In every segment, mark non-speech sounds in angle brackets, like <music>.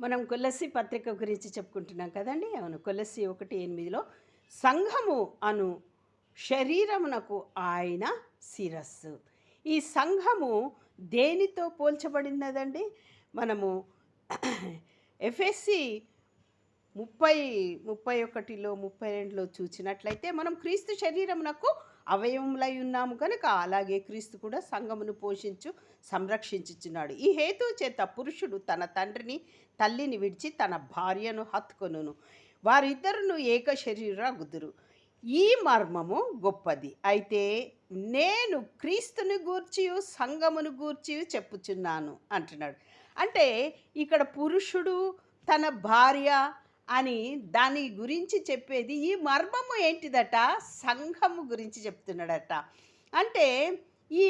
మనం కొలసి పత్రిక గురించి చెప్పుకుంటున్నాం కదండి? అవును. కొలసి ఒకటి ఎనిమిదిలో సంఘము అను శరీరమునకు ఆయన శిరస్సు. ఈ సంఘము దేనితో పోల్చబడినదండి? మనము ఎఫ్ఎస్సి ముప్పై ముప్పై ఒకటిలో ముప్పై రెండులో చూసినట్లయితే మనం క్రీస్తు శరీరమునకు అవయవములై ఉన్నాము కనుక అలాగే క్రీస్తు కూడా సంఘమును పోషించు సంరక్షించుచున్నాడు. ఈ హేతు చేత పురుషుడు తన తండ్రిని తల్లిని విడిచి తన భార్యను హత్కొనును వారిద్దరును ఏక శరీరగుదురు. ఈ మర్మము గొప్పది. అయితే నేను క్రీస్తుని గూర్చి సంఘమును గూర్చి చెప్పుచున్నాను అంటున్నాడు. అంటే ఇక్కడ పురుషుడు తన భార్య అని దాని గురించి చెప్పేది ఈ మర్మము ఏంటిదట? సంఘము గురించి చెప్తున్నాడట. అంటే ఈ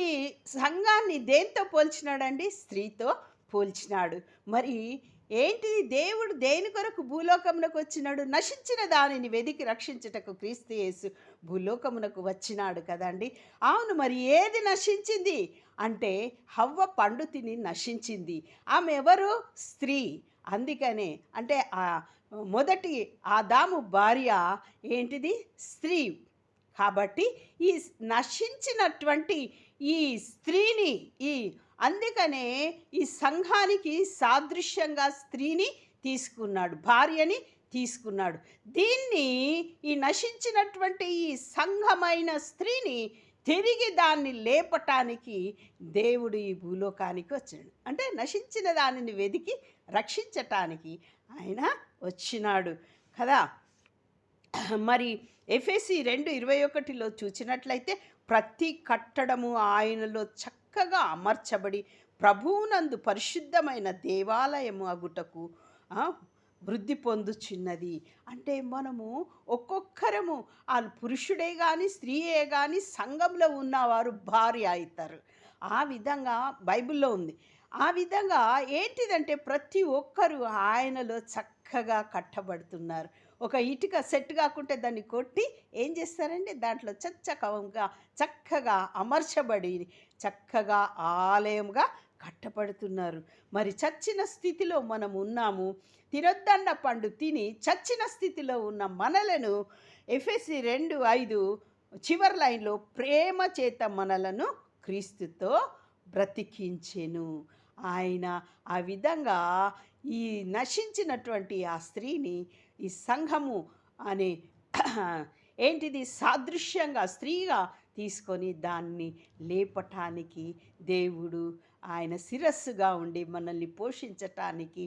సంఘాన్ని దేంతో పోల్చినాడండి? స్త్రీతో పోల్చినాడు. మరి ఏంటిది దేవుడు దేని కొరకు భూలోకమునకు వచ్చినాడు? నశించిన దానిని వెదికి రక్షించుటకు క్రీస్తు యేసు భూలోకమునకు వచ్చినాడు కదండి. అవును మరి ఏది నశించింది? అంటే హవ్వ పండు తిని నశించింది. ఆమె ఎవరు? స్త్రీ. అందుకనే అంటే ఆ మొదటి ఆదాము భార్య ఏంటిది? స్త్రీ. కాబట్టి ఈ నశించినటువంటి ఈ స్త్రీని ఈ అందుకనే ఈ సంఘానికి సాదృశ్యంగా స్త్రీని తీసుకున్నాడు భార్యని తీసుకున్నాడు. దీన్ని ఈ నశించినటువంటి ఈ సంఘమైన స్త్రీని తిరిగి దాన్ని లేపటానికి దేవుడు ఈ భూలోకానికి వచ్చాడు. అంటే నశించిన దానిని వెదికి రక్షించటానికి ఆయన వచ్చినాడు కదా. మరి ఎఫ్ఎసి రెండు ఇరవై ఒకటిలో చూసినట్లయితే ప్రతి కట్టడము ఆయనలో చక్కగా అమర్చబడి ప్రభువునందు పరిశుద్ధమైన దేవాలయము అగుటకు వృద్ధి పొందుచున్నది. అంటే మనము ఒక్కొక్కరము ఆ పురుషుడే కానీ స్త్రీయే కానీ సంఘంలో ఉన్నవారు భార్య అవుతారు ఆ విధంగా బైబిల్లో ఉంది. ఆ విధంగా ఏంటిదంటే ప్రతి ఒక్కరు ఆయనలో చక్కగా కట్టబడుతున్నారు. ఒక ఇటుక సెట్ కాకుంటే దాన్ని కొట్టి ఏం చేస్తారంటే దాంట్లో చచ్చకవంగా చక్కగా అమర్చబడి చక్కగా ఆలయంగా కట్టపడుతున్నారు మరి చచ్చిన స్థితిలో మనం ఉన్నాము తినొద్దన్న పండు తిని చచ్చిన స్థితిలో ఉన్న మనలను ఎఫ్ఎస్సి రెండు ఐదు చివరి లైన్లో ప్రేమ చేత మనలను క్రీస్తుతో బ్రతికించెను. ఆయన ఆ విధంగా ఈ నశించినటువంటి ఆ స్త్రీని ఈ సంఘము అనే <clears throat> ఏంటిది? సాదృశ్యంగా స్త్రీగా తీసుకొని దాన్ని లేపటానికి దేవుడు ఆయన శిరస్సుగా ఉండి మనల్ని పోషించటానికి